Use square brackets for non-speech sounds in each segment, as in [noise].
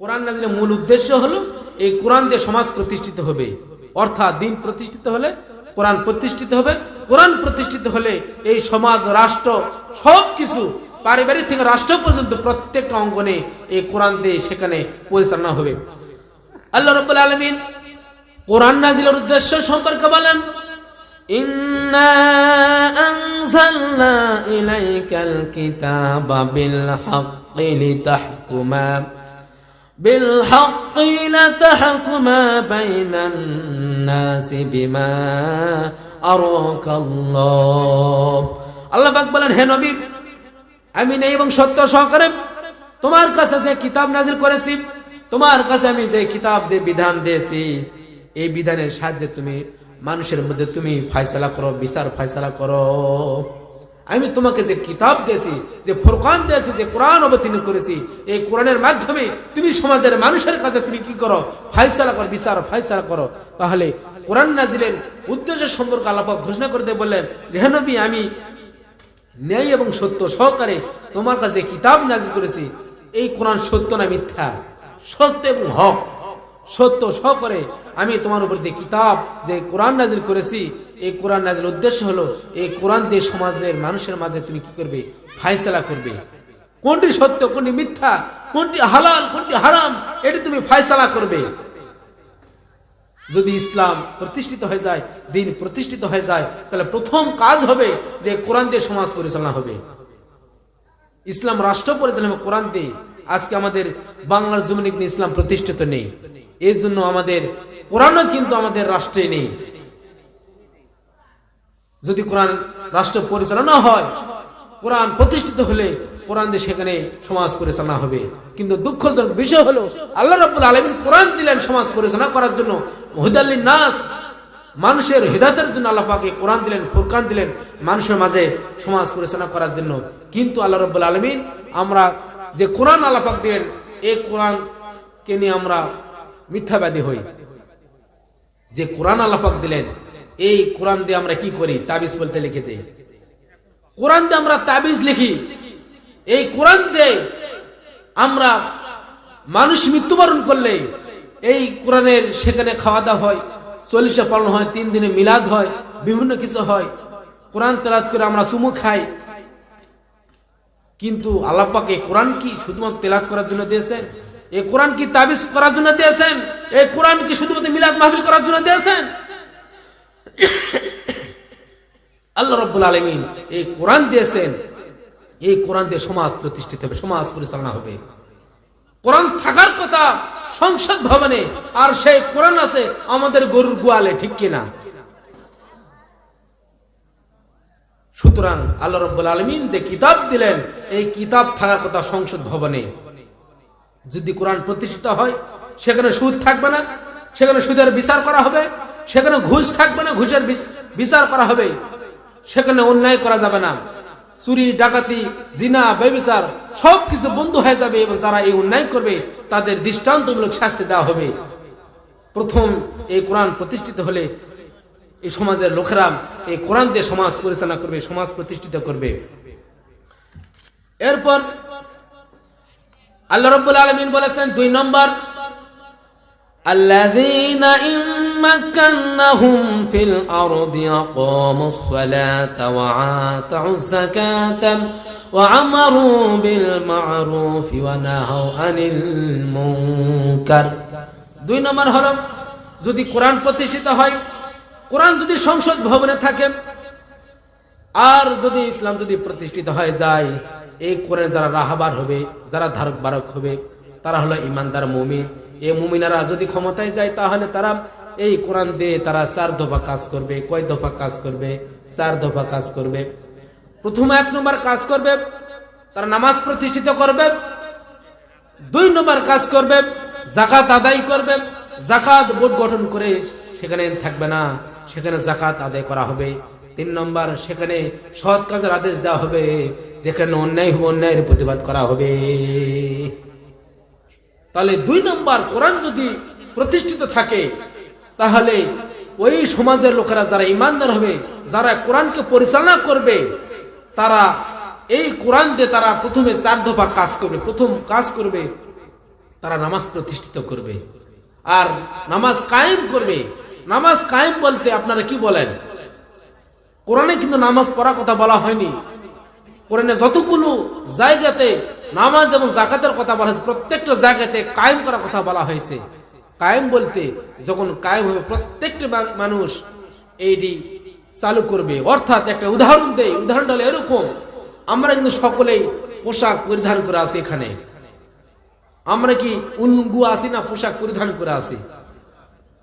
কোরআন নাজিলের মূল উদ্দেশ্য হলো এই কোরআন দিয়ে সমাজ প্রতিষ্ঠিত হবে। অর্থাৎ দিন প্রতিষ্ঠিত হলে কোরআন প্রতিষ্ঠিত হবে। কোরআন প্রতিষ্ঠিত হলে এই সমাজ, রাষ্ট্র সব কিছু পারিবারিক থেকে রাষ্ট্র পর্যন্ত প্রত্যেকটা অঙ্গনে এই কোরআন দিয়ে সেখানে পরিচালনা হবে। আল্লাহ রব্বুল আলমিন কোরআন নাজিলের উদ্দেশ্য সম্পর্কে বলেন, ইন্না বিল হাক্কি লিতাহকুমা। بالحق لتحكم بين الناس بما أراك الله আল্লাহ পাক বলেন হে নবী আমি নেই এবং সত্য সহকারে তোমার কাছে যে কিতাব নাজিল করেছি তোমার কাছে আমি যে কিতাব যে বিধান দিয়েছি এই বিধানের সাহায্যে তুমি মানুষের মধ্যে তুমি ফয়সালা করো বিচার ফয়সালা করো আমি তোমাকে যে কিতাব দিয়েছি, যে ফোরকান দিয়েছি, যে কোরআন অবতীর্ণ করেছি, এই কোরআনের মাধ্যমে তুমি সমাজের মানুষের কাছে তুমি কি করো? ফাইসালা করো, বিচার ফাইসালা করো। তাহলে কোরআন নাজিলের উদ্দেশ্য সম্পর্কে আল্লাপাক ঘোষণা করতে বললেন যে হেনবী আমি ন্যায় এবং সত্য সহকারে তোমার কাছে কিতাব নাজিল করেছি, এই কোরআন সত্য না মিথ্যা? সত্য এবং হক। সত্য সহকারে আমি তোমার উপর যে কিতাব, যে কোরআন নাজিল করেছি, এই কোরআন নাজিল উদ্দেশ্য হলো, এই কোরআন দিয়ে সমাজের, মানুষের মাঝে তুমি কি করবে? ফাইসলা করবে। কোনটি সত্য, কোনটি মিথ্যা, কোনটি হালাল, কোনটি হারাম, এটি তুমি ফাইসলা করবে। যদি ইসলাম প্রতিষ্ঠিত হয়ে যায়, দিন প্রতিষ্ঠিত হয়ে যায়, তাহলে প্রথম কাজ হবে যে কোরআন দিয়ে সমাজ পরিচালনা হবে। ইসলাম রাষ্ট্র পরিচালনা কোরআন দিয়ে। আজকে আমাদের বাংলার জমিনে ইসলাম প্রতিষ্ঠিত নেই। এই জন্য আমাদের কোরআনও কিন্তু আমাদের রাষ্ট্রে নেই। যদি কোরআন রাষ্ট্র পরিচালনা হয়, কোরআন প্রতিষ্ঠিত হলে কোরআন দিয়ে সেখানে সমাজ পরিচালনা হবে। কিন্তু দুঃখজনক বিষয় হলো, আল্লাহ রাব্বুল আলামিন কোরআন দিলেন সমাজ পরিচালনা করার জন্য। মহিদাল্লিন নাস, মানুষের হৃদায়তের জন্য আল্লাহ পাকে কোরআন দিলেন, ফুরকান দিলেন, মানুষের মাঝে সমাজ পরিচালনা করার জন্য। কিন্তু আল্লাহ রাব্বুল আলামিন, আমরা যে কোরআন আল্লাহ পাক দিলেন, এই কোরআনকে নিয়ে আমরা মিথ্যাবাদী হই। যে কোরআন আল্লাহ দিলেন, এই কোরআন দিয়ে আমরা কি করি? তাবিজ বলতে লিখে দেই। কোরআন দিয়ে আমরা তাবিজ লিখি। এই কোরআন দিয়ে আমরা মানুষ মৃত্যুবরণ করলে এই কোরআনের সেখানে খাওয়া দাওয়া হয়, চল্লিশে পালন হয়, তিন দিনে মিলাদ হয়, বিভিন্ন কিছু হয়। কোরআন তেলাত করে আমরা চুমু খাই। কিন্তু আল্লাপাক কোরআন কি শুধুমাত্র তেলাত করার জন্য দিয়েছেন? এই কোরআন কি তাবিজ করার জন্য দিয়েছেন? এই কোরআন কি শুধুমাত্র মিলাদ মাহফিল করার জন্য দিয়েছেন? আল্লাহ রব্বুল আলমিন এই কোরআন দিয়েছেন। এই কোরআন দিয়ে সমাজ প্রতিষ্ঠিত হবে, সমাজ পরিচালনা হবে। কোরআন থাকার কথা সংসদ ভবনে আর সেই কোরআন আছে আমাদের গরুর গোয়ালে, ঠিক কিনা? সুতরাং আল্লাহ রব্বুল আলমিন যে কিতাব দিলেন, এই কিতাব থাকার কথা সংসদ ভবনে যদি কোরআন প্রতিষ্ঠিত হয়, সেখানে সুদ থাকবে না, সেখানে সুদের বিচার করা হবে, সেখানে ঘুষ থাকবে না, ঘুষের বিচার করা হবে, সেখানে অন্যায় করা যাবে না। চুরি, ডাকাতি, জিনা, ব্যবিচার সব কিছু বন্ধ হয়ে যাবে এবং যারা এই অন্যায় করবে, তাদের দৃষ্টান্তমূলক শাস্তি দেওয়া হবে। প্রথম, এই কোরআন প্রতিষ্ঠিত হলে এই সমাজের লোকেরা এই কোরআন দিয়ে সমাজ পরিচালনা করবে, সমাজ প্রতিষ্ঠিত করবে। এরপর আল্লাহ রব্বুল আলমিন বলেছেন দুই নম্বর الذين إن مكنهم في الأرض أقاموا الصلاة وآتوا الزكاة وعمروا بالمعروف ونهوا عن المنكر দুই নম্বর হলো যদি কোরআন প্রতিষ্ঠিত হয় কোরআন যদি সংসদ ভবনে থাকে আর যদি ইসলাম যদি প্রতিষ্ঠিত হয়ে যায় এই কোরআন যারা রাহাবার হবে, যারা ধারক বারক হবে, তারা হলো ইমানদার মুমিন। এই মুমিনারা যদি ক্ষমতায় যায়, তাহলে তারা এই কোরআন দিয়ে তারা চার দফা কাজ করবে। কয় দফা কাজ করবে? চার দফা কাজ করবে। প্রথম এক নম্বর কাজ করবে, তারা নামাজ প্রতিষ্ঠিত করবে। দুই নম্বর কাজ করবে জাকাত আদায় করবে। জাকাত বোর্ড গঠন করে সেখানে থাকবে না, সেখানে জাকাত আদায় করা হবে। তিন নম্বর, সেখানে সৎ কাজের আদেশ দেওয়া হবে, যেখানে অন্যায় হবে, অন্যায়ের প্রতিবাদ করা হবে। তাহলে দুই নম্বর, কোরআন যদি প্রতিষ্ঠিত থাকে, তাহলে ওই সমাজের লোকেরা যারা ইমানদার হবে, যারা কোরআনকে পরিচালনা করবে, তারা এই কোরআন দিয়ে তারা প্রথমে চার দফা কাজ করবে। প্রথম কাজ করবে, তারা নামাজ প্রতিষ্ঠিত করবে। আর নামাজ কায়েম করবে। নামাজ কায়েম বলতে আপনারা কি বলেন? কোরআনে কিন্তু নামাজ পড়ার কথা বলা হয়নি। কোরআনে যতগুলো জায়গাতে নামাজ এবং জাকাতের কথা বলা হয়েছে, প্রত্যেকটা জায়গাতে কায়েম করার কথা বলা হয়েছে। কায়েম বলতে যখন কায়েম হবে, প্রত্যেকটা মানুষ এইটি চালু করবে। অর্থাৎ একটা উদাহরণ দেয় উদাহরণটা হলো এরকম, আমরা কিন্তু সকলেই পোশাক পরিধান করে আছি এখানে। আমরা কি উলঙ্গু আসি না পোশাক পরিধান করে আসি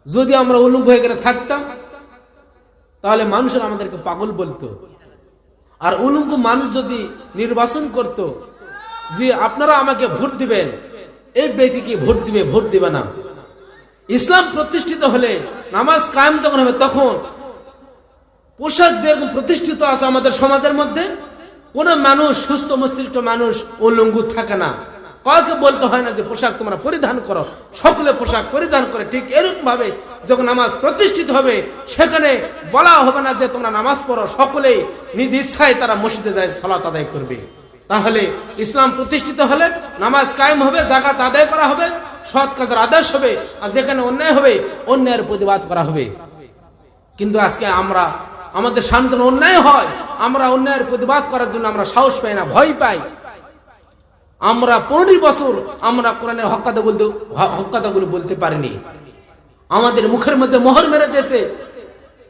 যদি আমরা উলঙ্গ হয়ে গেলে থাকতাম তাহলে মানুষের আমাদেরকে পাগল বলতো। আর উলঙ্গ মানুষ যদি নির্বাচন করত, যে আপনারা আমাকে ভোট দিবেন, এই ব্যক্তিকে ভোট দিবে ভোট দিবে না। ইসলাম প্রতিষ্ঠিত হলে নামাজ কায়েম যখন হবে তখন পোশাক যেরকম প্রতিষ্ঠিত আছে আমাদের সমাজের মধ্যে, কোন মানুষ সুস্থ মস্তিষ্ক মানুষ উলঙ্গু থাকে না। কাউকে বলতে হয় না যে পোশাক তোমরা পরিধান করো। সকলে পোশাক পরিধান করে ঠিক এরকম ভাবে যখন নামাজ প্রতিষ্ঠিত হবে, সেখানে বলা হবে না যে তোমরা নামাজ পড়ো, সকলেই নিজ ইচ্ছায় তারা মসজিদে যায়, সালাত আদায় করবে। তাহলে ইসলাম প্রতিষ্ঠিত হলে নামাজ কায়েম হবে জাকাত আদায় করা হবে, সৎ কাজের আদেশ হবে, আর যেখানে অন্যায় হবে, অন্যায়ের প্রতিবাদ করা হবে। কিন্তু আজকে আমরা, আমাদের সামনে অন্যায় হয়, আমরা অন্যায়ের প্রতিবাদ করার জন্য আমরা সাহস পাই না, ভয় পাই। আমরা পনেরো বছর আমরা কোরআনের হকাদা বলতে হকাদাগুলো বলতে পারিনি। আমাদের মুখের মধ্যে মোহর মেরে দিয়েছে।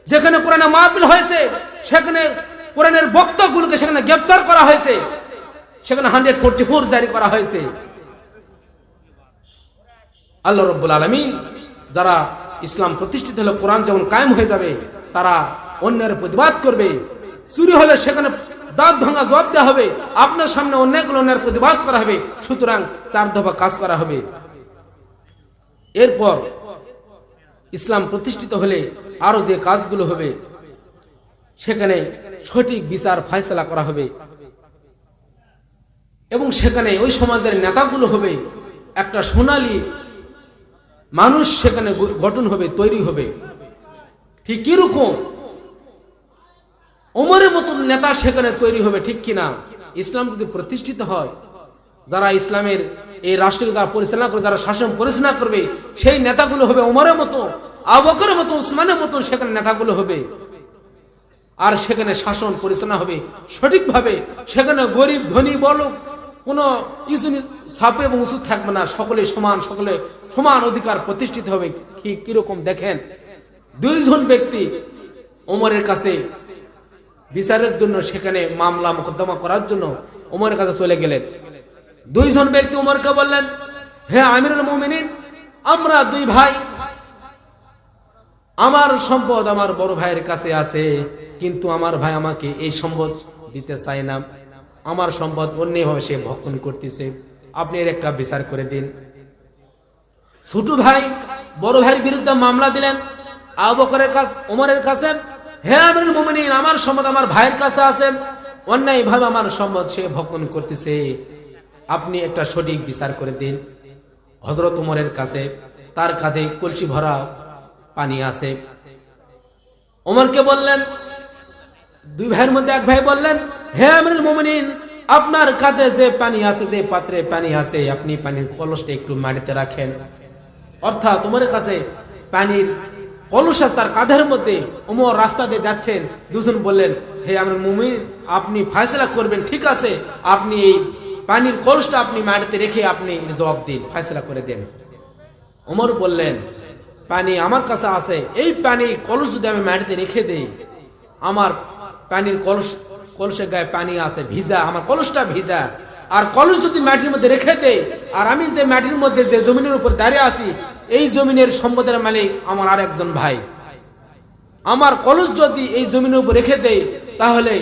যেখানে কোরআনে মাহফিল হয়েছে, সেখানে কোরআনের বক্তাগুলোকে সেখানে গ্রেপ্তার করা হয়েছে। সেখানে হান্ড্রেড ফোরটি ফোর জারি করা হয়েছে। আল্লাহ রব্বুল আলমিন, যারা ইসলাম প্রতিষ্ঠিত হলে কোরআন যখন কায়েম হয়ে যাবে, তারা অন্যের প্রতিবাদ করবে। চুরি হলে সেখানে দাঁত ভাঙা জবাব দেওয়া হবে। আপনার সামনে অন্যায়গুলো অন্যের প্রতিবাদ করা হবে। সুতরাং চার দফা কাজ করা হবে। এরপর ইসলাম প্রতিষ্ঠিত হলে আরও যে কাজগুলো হবে, সেখানে সঠিক বিচার ফায়সলা করা হবে। এবং সেখানে ওই সমাজের নেতাগুলো হবে, একটা সোনালি মানুষ সেখানে গঠন হবে, তৈরি হবে। ঠিক কীরকম? ওমরের মতন নেতা সেখানে তৈরি হবে ঠিক কিনা? ইসলাম যদি প্রতিষ্ঠিত হয়, যারা ইসলামের এই রাষ্ট্রকে যারা পরিচালনা করবে, যারা শাসন পরিচালনা করবে, সেই নেতাগুলো হবে ওমরের মতো আবকরের মতো, উসমানের মতো সেখানে নেতাগুলো হবে। আর সেখানে শাসন পরিচালনা হবে সঠিকভাবে। সেখানে গরিব, ধনী বড় কোনো ইস্যু সাপে এবং উঁচু থাকবে না। সকলে সমান সকলে সমান অধিকার প্রতিষ্ঠিত হবে। কি, কীরকম দেখেন? দুইজন ব্যক্তি ওমরের কাছে বিচারের জন্য সেখানে মামলা মোকদ্দমা করার জন্য ওমরের কাছে চলে গেলেন। দুইজন ব্যক্তি ওমরকে বললেন, হে আমিরুল মোমিনিন, আমরা দুই ভাই, আমার সম্পদ আমার বড় ভাইয়ের কাছে আছে, কিন্তু আমার ভাই আমাকে এই সম্পদ দিতে চায় না। আমার সম্পদ অন্যভাবে সে ভক্ষণ করতেছে। আপনি এর একটা বিচার করে দিন। ছোট ভাই, বড় ভাইয়ের বিরুদ্ধে মামলা দিলেন। আবু বকরের কাছে ওমরের কাছে হে আমিরুল মুমিনিন, আমার সম্পদ আমার ভাইয়ের কাছে আছে। অন্যায় ভাবে আমার সম্পদ সে ভক্ষণ করতেছে। আপনি একটা সঠিক বিচার করে দিন। হজরত উমরের কাছে তার কাঁধে কলসি ভরা পানি আছে। ওমরকে বললেন, দুই ভাইয়ের মধ্যে এক ভাই বললেন, হে আমিরুল মুমিনিন, আপনার কাঁধে যে পানি আছে, যে পাত্রে পানি আছে, আপনি পানির কলসটা একটু মাটিতে রাখেন। অর্থাৎ তোমার কাছে পানির কলস তার কাঁধের মধ্যে ওমর রাস্তা দিয়ে যাচ্ছেন। দুজন বললেন, হে আমার মুমিন, আপনি ফায়সলা করবেন, ঠিক আছে, আপনি এই পানির কলসটা আপনি মাটিতে রেখে আপনি জবাব দিন, ফায়সলা করে দেন। ওমর বললেন, পানি আমার কাছে আছে, এই পানি কলস যদি আমি মাটিতে রেখে দেই, আমার পানির কলস কলসের গায়ে পানি আছে, ভিজা, আমার কলসটা ভিজা আর কলস যদি মাটির মধ্যে রেখে দেয়, আর আমি যে মাটির মধ্যে যে জমিনের উপর দাঁড়িয়ে আছি, এই জমিনের সম্পদের মালিক আমার আর একজন ভাই। আমার কলস যদি এই জমিনের উপর রেখে দেয়, তাহলে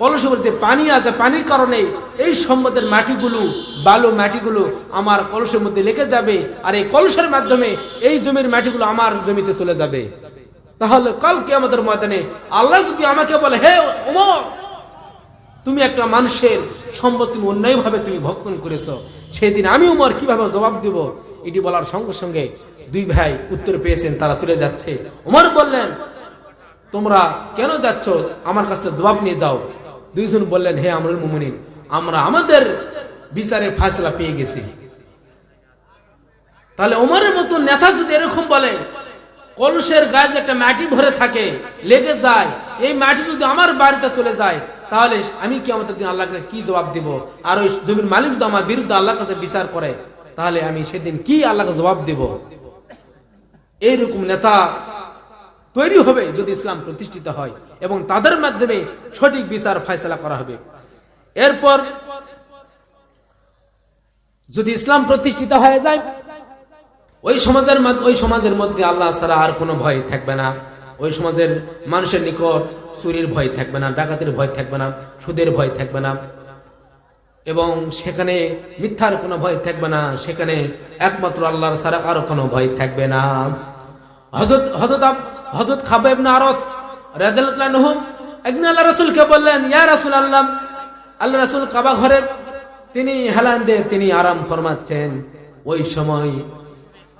কলসের উপর যে পানি আছে, পানির কারণে এই সম্পদের মাটিগুলো, বালু মাটিগুলো আমার কলসের মধ্যে লেগে যাবে, আর এই কলসের মাধ্যমে এই জমির মাটিগুলো আমার জমিতে চলে যাবে। তাহলে কালকে আমাদের ময়দানে আল্লাহ যদি আমাকে বলে, হে ওমর তুমি একটা মানুষের সম্পদ তুমি অন্যায়ভাবে তুমি ভক্ষণ করেছ। সেদিন আমি উমর কীভাবে জবাব দিব? এটি বলার সঙ্গে সঙ্গে দুই ভাই উত্তর পেয়েছেন, তারা চলে যাচ্ছে। উমর বললেন, তোমরা কেন যাচ্ছ? আমার কাছে জবাব নিয়ে যাও। দুইজন বললেন, হে আমরুল মুমিনিন, আমরা আমাদের বিচারে ফাসলা পেয়ে গেছি। তাহলে ওমরের মতো নেতা যদি এরকম বলে, কলসের গায়ে একটা মাটি ভরে থাকে, লেগে যায়, এই মাটি যদি আমার বাড়িতে চলে যায় তাহলে আমি কি আমাদের দিন আল্লাহকে কি জবাব দিব? আর ওই জমির মালিক যদি আমার বিরুদ্ধে আল্লাহর কাছে বিচার করে, তাহলে আমি সেদিন কি আল্লাহকে জবাব দিব? এইরকম নেতা তৈরি হবে যদি ইসলাম প্রতিষ্ঠিত হয় এবং তাদের মাধ্যমে সঠিক বিচার ফয়সলা করা হবে। এরপর যদি ইসলাম প্রতিষ্ঠিত হয়ে যায়, ওই সমাজের ওই সমাজের মধ্যে আল্লাহ ছাড়া আর কোনো ভয় থাকবে না। ওই সমাজের মানুষের নিকট চুরির ভয় থাকবে না, ডাকাতির ভয় থাকবে না, সুদের ভয় থাকবে না, এবং সেখানে মিথ্যার কোনো ভয় থাকবে না, সেখানে একমাত্র আল্লাহর ছাড়া আর কোনো ভয় থাকবে না। হজরত হজরত হজরত খাবেব না আরত রাদিয়াল্লাহু একদিন আল্লাহ রাসূলকে বললেন, ইয়া রাসূল আল্লাহ আল্লাহ রাসূল কাবা ঘরে তিনি হেলান দিয়ে তিনি আরাম ফরমাচ্ছেন। ওই সময়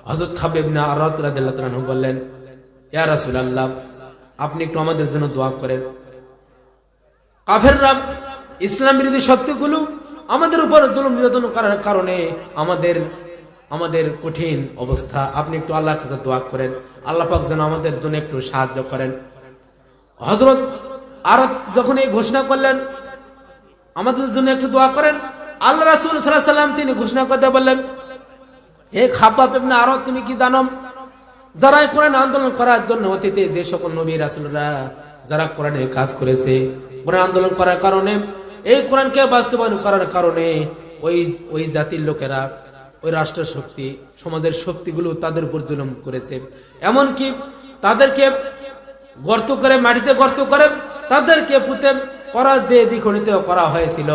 হজরত খাবেব না আরত রাদিয়াল্লাহু বললেন ইয়া রাসূল আল্লাহ আপনি একটু আমাদের জন্য দোয়া করেন। কাফেররা ইসলাম বিরোধী শক্তিগুলো আমাদের উপর জুলুম নির্যাতন করার কারণে আমাদের আমাদের কঠিন অবস্থা। আপনি একটু আল্লাহর কাছে দোয়া করেন, আল্লাহ পাক যেন আমাদের জন্য একটু সাহায্য করেন। হজরত আর যখন এই ঘোষণা করলেন, আমাদের জন্য একটু দোয়া করেন, আল্লাহ রাসুল আলাইহি সাল্লাম তিনি ঘোষণা করতে বললেন, হে খাব্বাব ইবনে আরদ তুমি কি জানো যারা কোরআন আন্দোলন করার জন্য অতীতে যে সকল নবী রাসূলরা যারা কোরআনে কাজ করেছে, কোরআন আন্দোলন করার কারণে, এই কোরআনকে বাস্তবায়ন করার কারণে ওই ওই জাতির লোকেরা, ওই রাষ্ট্র শক্তি, সমাজের শক্তিগুলো তাদের উপর জুলুম করেছে। এমনকি তাদেরকে গর্ত করে, মাটিতে গর্ত করে, তাদেরকে পুঁতে করা দিয়ে দ্বিখণ্ডিত করা হয়েছিল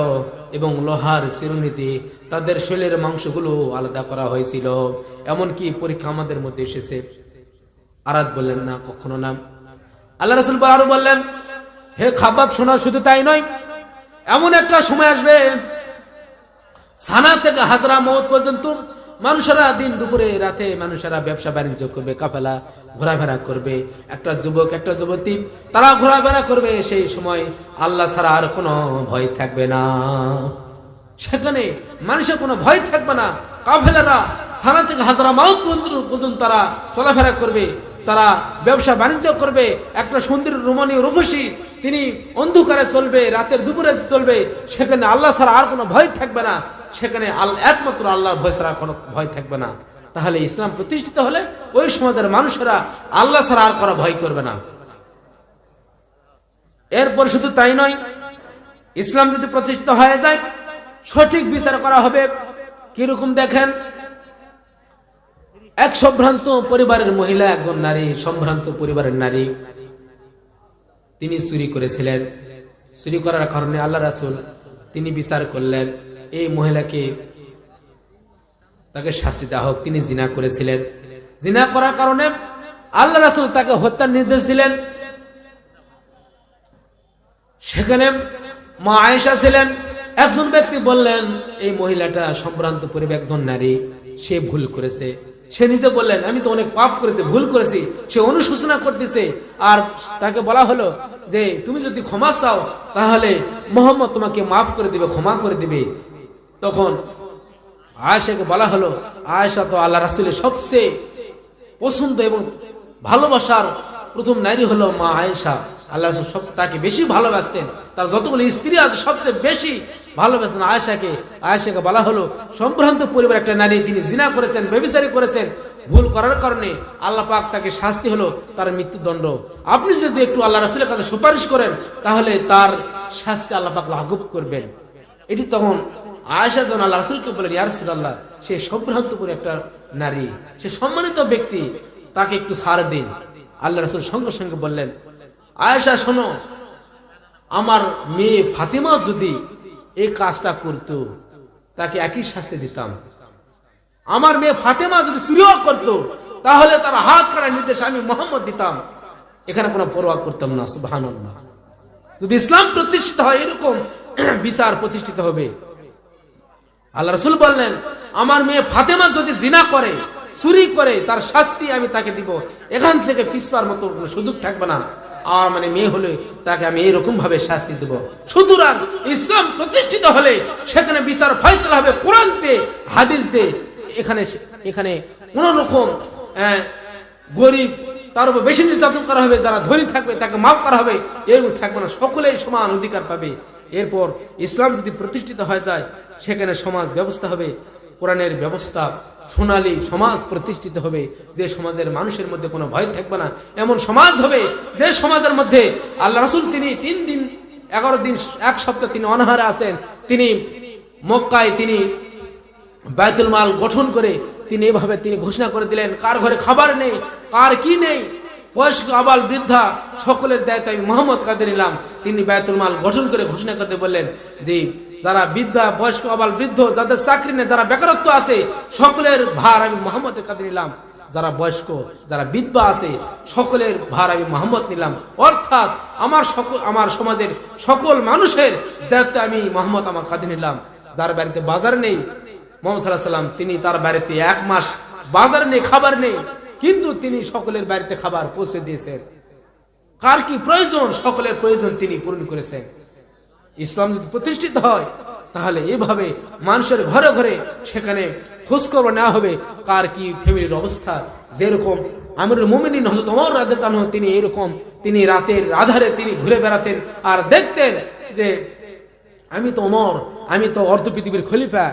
এবং লোহার চিরুনিতে তাদের শরীরের মাংসগুলো আলাদা করা হয়েছিল। এমনকি পরীক্ষা আমাদের মধ্যে এসেছে। আরাত বললেন না, কখনো না। আল্লাহ রসুল আরও বললেন, হে খাবাব, শোনা, শুধু তাই নয়, এমন একটা সময় আসবে, সানা থেকে হাজরা মৌত পর্যন্ত মানুষেরা দিন দুপুরে, রাতে মানুষেরা ব্যবসা বাণিজ্য করবে, কাফেলা ঘোরাফেরা করবে, একটা যুবক, একটা যুবতী, তারা ঘোরাফেরা করবে, সেই সময় আল্লাহ ছাড়া আর কোনো ভয় থাকবে না। সেখানে মানুষের কোনো ভয় থাকবে না, কাফেলারা সানা থেকে হাজারা মাউত পর্যন্ত তারা চলাফেরা করবে তারা ব্যবসা বাণিজ্য করবে, একটা সুন্দর রোমানীয় রূপসী, তিনি অন্ধকারে চলবে, রাতের দুপুরে চলবে, সেখানে আল্লাহ ছাড়া আর কোনো ভয় থাকবে না, সেখানে একমাত্র আল্লাহর ভয় ছাড়া কোনো ভয় থাকবে না। তাহলে ইসলাম প্রতিষ্ঠিত হলে ওই সমাজের মানুষেরা আল্লাহ ছাড়া আর কোনো ভয় করবে না। এরপর শুধু তাই নয়, ইসলাম যদি প্রতিষ্ঠিত হয়ে যায়, সঠিক বিচার করা হবে। কীরকম দেখেন? এক সম্ভ্রান্ত পরিবারের মহিলা, একজন নারী, সম্ভ্রান্ত পরিবারের নারী। তিনি চুরি করেছিলেন। চুরি করার কারণে আল্লাহ রাসুল তিনি বিচার করলেন, এই মহিলাকে তাকে শাস্তি দেওয়া হোক, তিনি জিনা করেছিলেন। জিনা করার কারণে আল্লাহ রাসুল তাকে হত্যার নির্দেশ দিলেন। সেখানে মা আয়েশা ছিলেন। একজন ব্যক্তি বললেন, এই মহিলাটা সম্ভ্রান্ত পরিবার একজন নারী, সে ভুল করেছে। সে নিজে বললেন, আমি তো অনেক পাপ করেছি, ভুল করেছি। সে অনুশোচনা করতেছে। আর তাকে বলা হলো যে, তুমি যদি ক্ষমা চাও, তাহলে মোহাম্মদ তোমাকে মাফ করে দিবে, ক্ষমা করে দিবে। তখন আয়েশাকে বলা হলো, আয়েশা তো আল্লাহ রাসুলের সবচেয়ে পছন্দ এবং ভালোবাসার প্রথম নারী হলো মা আয়েশা। আল্লাহ রাসূল সব তাকে বেশি ভালোবাসতেন। তার যতগুলো স্ত্রী আছে, সবচেয়ে বেশি ভালোবাসতেন আয়েশাকে। আয়েশাকে বলা হলো, সম্ভ্রান্ত পরিবার একটা নারী, তিনি জিনা করেছেন বেবিচারি করেছেন। ভুল করার কারণে আল্লাহ পাক তাকে শাস্তি হলো তার মৃত্যুদণ্ড। আপনি যদি একটু আল্লাহ রাসুলের কাছে সুপারিশ করেন, তাহলে তার শাস্তি আল্লাহ পাক লাঘব করবেন। এটি তখন আয়েশা যখন আল্লাহ রাসুলকে বলেন ইয়া রাসূলুল্লাহ, সে সম্ভ্রান্ত করে একটা নারী, সে সম্মানিত ব্যক্তি, তাকে একটু ছাড় দিন। আল্লাহ রাসুল সঙ্গে সঙ্গে বললেন আয়েশা, শোনো। আমার মেয়ে ফাতিমা যদি এই কাজটা করত, তাকে একই শাস্তি দিতাম। আমার মেয়ে ফাতেমা যদি চুরিও করতো, তাহলে তার হাত কাটার নির্দেশ আমি মোহাম্মদ দিতাম। এখানে কোনো পরোয়া করতাম না, সুবহানাল্লাহ। যদি ইসলাম প্রতিষ্ঠিত হয়, এরকম [clears throat] বিচার প্রতিষ্ঠিত হবে। আল্লাহ রসুল বললেন, আমার মেয়ে ফাতেমা যদি জিনা করে, চুরি করে, তার শাস্তি আমি তাকে দিব। এখান থেকে পিছবার মতো সুযোগ থাকবে না। আর মানে মেয়ে হলে তাকে আমি এরকম ভাবে শাস্তি দেব। সুতরাং ইসলাম প্রতিষ্ঠিত হলে সেখানে বিচার ফয়সলা হবে কোরআন দে হাদিস দে এখানে এখানে কোনো রকম গরিব, তার উপর বেশি নির্যাতন করা হবে, যারা ধনী থাকবে তাকে মাফ করা হবে, এরকম থাকবে না। সকলেই সমান অধিকার পাবে। এরপর ইসলাম যদি প্রতিষ্ঠিত হয়ে যায়, সেখানে সমাজ ব্যবস্থা হবে। কোরআনের ব্যবস্থা সোনালী সমাজ প্রতিষ্ঠিত হবে। যে সমাজের মানুষের মধ্যে কোনো ভয় থাকবে না। এমন সমাজ হবে যে সমাজের মধ্যে আল্লাহ রসুল তিনি তিন দিন, এগারো দিন, এক সপ্তাহ তিনি অনাহারে আছেন। তিনি মক্কায় তিনি বায়তুল মাল গঠন করে তিনি এভাবে তিনি ঘোষণা করে দিলেন, কার ঘরে খাবার নেই? কার কি নেই? বয়স্ক, আবাল, বৃদ্ধা, সকলের দায়িত্ব আমি মোহাম্মদ কাদের নিলাম। তিনি বায়তুল মাল গঠন করে ঘোষণা করতে বললেন যে যারা বৃদ্ধা, বয়স্ক, আবাল বৃদ্ধ, যাদের চাকরি নেই, যারা বেকারত্ব আছে, সকলের ভার আমি মোহাম্মদের কাছে নিলাম। যারা বয়স্ক, যারা বিধবা আছে, সকলের ভার আমি মোহাম্মদ নিলাম। অর্থাৎ আমার সকল, আমার সমাজের সকল মানুষের দায়িত্ব আমি মোহাম্মদ আমার কাঁধে নিলাম। যার বাড়িতে বাজার নেই, মোহাম্মদ সাল্লাহ সাল্লাম, তিনি তার বাড়িতে এক মাস বাজার নেই, খাবার নেই, কিন্তু তিনি সকলের বাড়িতে খাবার পৌঁছে দিয়েছেন। কার কি প্রয়োজন? সকলের প্রয়োজন তিনি পূরণ করেছেন। ইসলাম যদি প্রতিষ্ঠিত হয়, তাহলে এভাবে মানুষের ঘরে ঘরে সেখানে খোঁজখবর নেওয়া হবে। কার কি ফ্যামিলির অবস্থা? যেরকম আমিরুল মোমিনিন হজরত ওমর রাদিয়াল্লাহু তিনি এরকম, তিনি রাতের আধারে তিনি ঘুরে বেড়াতেন আর দেখতেন যে, আমি তো অমর আমি তো অর্ধ পৃথিবীর খলিফা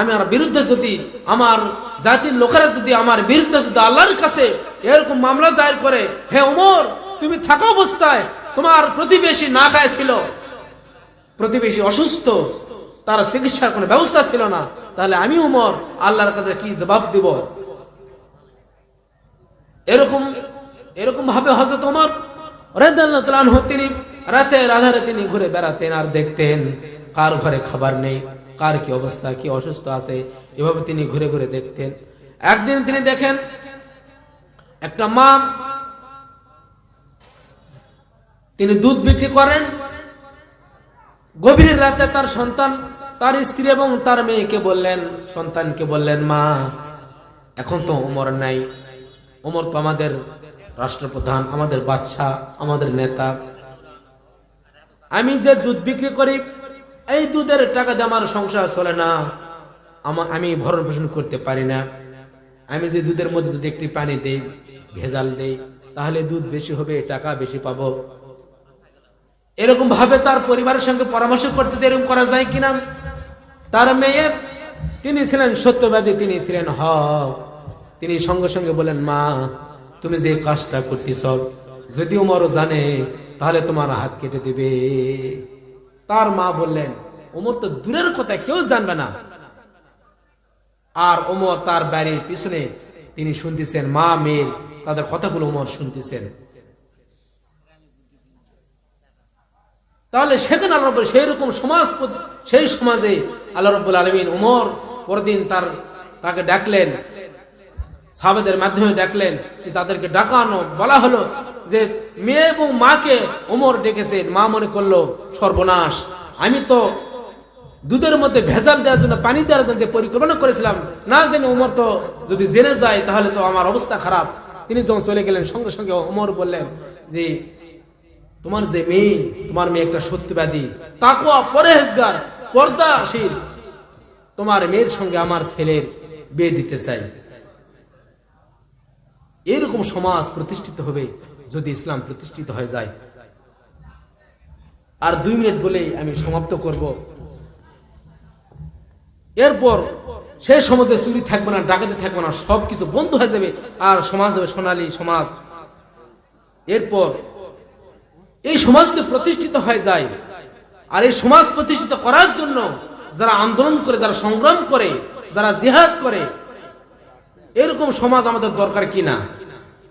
আমার বিরুদ্ধে যদি আমার জাতির লোকেরা যদি আমার বিরুদ্ধে যদি আল্লাহর কাছে এরকম মামলা দায়ের করে, হে ওমর, তুমি থাকা অবস্থায় তোমার প্রতিবেশী না খায় ছিল। প্রতিবেশী অসুস্থ, তার চিকিৎসার কোনো ব্যবস্থা ছিল না। তাহলে আমি ওমর আল্লাহর কাছে কি জবাব দিব? এরকম এরকম ভাবে হজরত তাআলা আনহু তিনি রাতে আধারে তিনি ঘুরে বেড়াতেন আর দেখতেন কার ঘরে খাবার নেই, কার কি অবস্থা, কি অসুস্থ আছে, এভাবে তিনি ঘুরে ঘুরে দেখতেন। একদিন তিনি দেখেন একটা মা, তিনি দুধ বিক্রি করেন গভীর রাতে তার সন্তান, তার স্ত্রী এবং তার মেয়েকে বললেন, সন্তানকে বললেন, মা, এখন তো ওমর নাই। ওমর তো আমাদের রাষ্ট্রপ্রধান, আমাদের বাদশাহ, আমাদের নেতা। আমি যে দুধ বিক্রি করি, এই দুধের টাকা দিয়ে আমার সংসার চলে না। আমা- আমি ভরণ পোষণ করতে পারি না। আমি যে দুধের মধ্যে যদি একটি পানি দেই, ভেজাল দেই, তাহলে দুধ বেশি হবে, টাকা বেশি পাবো। এরকম ভাবে তার পরিবারের সঙ্গে পরামর্শ করতে এরকম করা যায় কিনা? তার মেয়ে, তিনি ছিলেন সত্যবাদী, তিনি ছিলেন হক। তিনি সঙ্গে সঙ্গে বলেন, মা, তুমি যে কাজটা করতেছ, যদি উমরও জানে, তাহলে তোমার হাত কেটে দেবে। তার মা বললেন ওমর তো দূরের কথা, কেউ জানবে না। আর ওমর তার বাড়ির পিছনে তিনি শুনতেছেন, মা, মেয়ের, তাদের কথাগুলো ওমর শুনতেছেন। তাহলে সেখানে আল্লাহ সেই রকম সমাজ সেই সমাজে আল্লাহ রব্বুল আলমিন উমর পরদিন তার, তাকে ডাকলেন, সাহাবেদের মাধ্যমে ডাকলেন তাদেরকে ডাকানো বলা হলো যে মেয়ে এবং মাকে ওমর ডেকেছেন, মা মনে করল সর্বনাশ। আমি তো দুধের মধ্যে ভেজাল দেওয়ার জন্য, পানি দেওয়ার জন্য যে পরিকল্পনা করেছিলাম, না জেনে উমর তো যদি জেনে যায়, তাহলে তো আমার অবস্থা খারাপ। তিনি যখন চলে গেলেন, সঙ্গে সঙ্গে ওমর বললেন যে তোমার যে মেয়ে তোমার মেয়ে একটা সত্যবাদী তাকুয়া পরেজগার পর্দাশীল। তোমার মেয়ের সঙ্গে আমার ছেলের বিয়ে দিতে চাই। এরকম সমাজ প্রতিষ্ঠিত হবে যদি ইসলাম প্রতিষ্ঠিত হয়ে যায়। আর দুই মিনিট বলেই আমি সমাপ্ত করব। এরপর সেই সমাজে চুরি থাকবে না, ডাকাতি থাকবে না, সবকিছু বন্ধ হয়ে যাবে আর সমাজ হবে সোনালী সমাজ। এরপর এই সমাজ প্রতিষ্ঠিত হয়ে যায়, আর এই সমাজ প্রতিষ্ঠিত করার জন্য যারা আন্দোলন করে, যারা সংগ্রাম করে, যারা জিহাদ করে, এরকম সমাজ আমাদের দরকার কিনা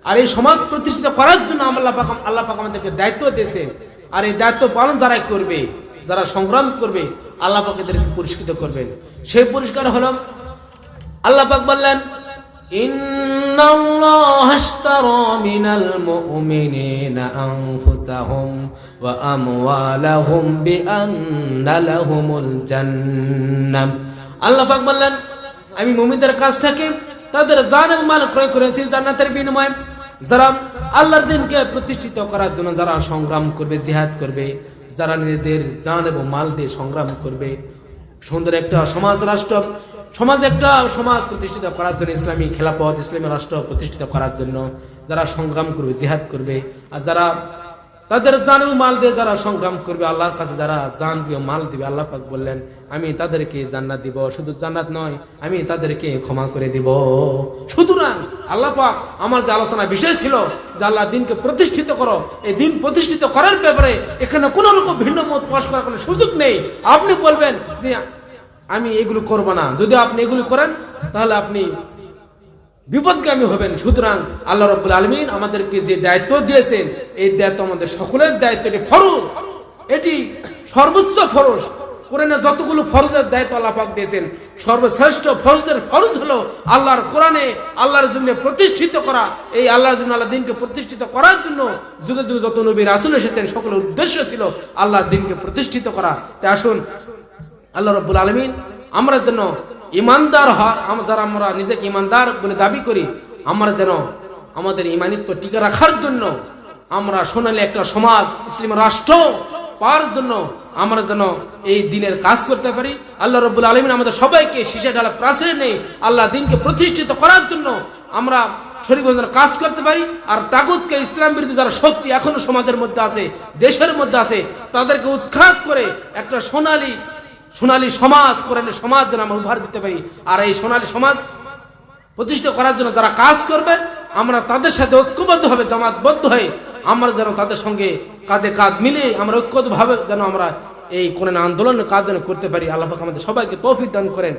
আর এই সমাজ প্রতিষ্ঠিত করার জন্য আল্লাহ পাক আল্লাহ পাক আমাদেরকে দায়িত্ব দিয়েছে। আর এই দায়িত্ব পালন যারা করবে, যারা সংগ্রাম করবে, আল্লাহ পাক এদেরকে পুরস্কৃত করবেন। সেই পুরস্কার হলো, আল্লাহ পাক বললেন إن الله اشترى من المؤمنين أنفسهم وأموالهم بأن لهم الجنة আল্লাহ পাক বললেন আমি মুমিনদের কাছ থেকে তাদের জান এবং মাল ক্রয় করেছি জান্নাতের বিনিময়ে যারা আল্লাহর দিনকে প্রতিষ্ঠিত করার জন্য যারা সংগ্রাম করবে জিহাদ করবে যারা নিজেদের জান এবং মাল দিয়ে সংগ্রাম করবে সুন্দর একটা সমাজ রাষ্ট্র, সমাজ একটা সমাজ প্রতিষ্ঠিত করার জন্য ইসলামী খেলাপথ, ইসলামী রাষ্ট্র প্রতিষ্ঠিত করার জন্য যারা সংগ্রাম করবে, জিহাদ করবে, আর যারা তাদের জানু মাল দিয়ে যারা সংগ্রাম করবে, আল্লাহর কাছে যারা জান দিয়ে মাল দিবে, আল্লাহ পাক বললেন, আমি তাদেরকে জান্নাত দিব, শুধু জান্নাত নয়, আমি তাদেরকে ক্ষমা করে দিব। সুতরাং আল্লাহ পাক আমার যে আলোচনা বিষয় ছিল, যে আল্লাহ দিনকে প্রতিষ্ঠিত করো, এই দিন প্রতিষ্ঠিত করার ব্যাপারে এখানে কোনো রকম ভিন্ন মত প্রকাশ করার কোনো সুযোগ নেই। আপনি বলবেন যে, আমি এগুলো করব না। যদি আপনি এগুলো করেন, তাহলে আপনি বিপদগামী হবেন। সুতরাং আল্লাহ রব্বুল আলমিন আমাদেরকে যে দায়িত্ব দিয়েছেন, এই দায়িত্ব আমাদের সকলের দায়িত্ব। এটি ফরজ। এটি সর্বোচ্চ ফরজ। কোরআনে যতগুলো ফরজের দায়িত্ব আল্লাহ পাক দিয়েছেন, সর্বশ্রেষ্ঠ ফরজের ফরজ হলো আল্লাহর কোরআনে আল্লাহর জন্য প্রতিষ্ঠিত করা। এই আল্লাহর জন্য আল্লাহ দিনকে প্রতিষ্ঠিত করার জন্য যুগে যুগে যত নবী রাসুল এসেছেন, সকলের উদ্দেশ্য ছিল আল্লাহর দিনকে প্রতিষ্ঠিত করা। তাই আসুন, আল্লাহ রব্বুল আলমিন আমরা যেন ইমানদার হয় যারা আমরা নিজেকে ইমানদার বলে দাবি করি, আমরা যেন আমাদের ইমানিত্ব টিকে রাখার জন্য আমরা সোনালী একটা সমাজ ইসলাম রাষ্ট্র পাওয়ার জন্য আমরা যেন এই দিনের কাজ করতে পারি। আল্লাহ রব্বুল আলমিন আমাদের সবাইকে শীষে ঢালা প্রাচীরে নেই আল্লাহ দিনকে প্রতিষ্ঠিত করার জন্য আমরা শরীর যেন কাজ করতে পারি। আর তাগুতকে ইসলাম বিরোধী যারা শক্তি এখনও সমাজের মধ্যে আছে, দেশের মধ্যে আছে, তাদেরকে উৎখাত করে একটা সোনালী সোনালী সমাজ কোরআনের সমাজ যেন আমরা উপহার দিতে পারি। আর এই সোনালী সমাজ প্রতিষ্ঠিত করার জন্য যারা কাজ করবে, আমরা তাদের সাথে ঐক্যবদ্ধ হবে জামাতবদ্ধ হয়ে আমরা যেন তাদের সঙ্গে কাঁধে কাঁধ মিলিয়ে আমরা ঐক্যতভাবে যেন আমরা এই কোন আন্দোলনের কাজ যেন করতে পারি। আল্লাহ আমাদের সবাইকে তৌফিক দান করেন।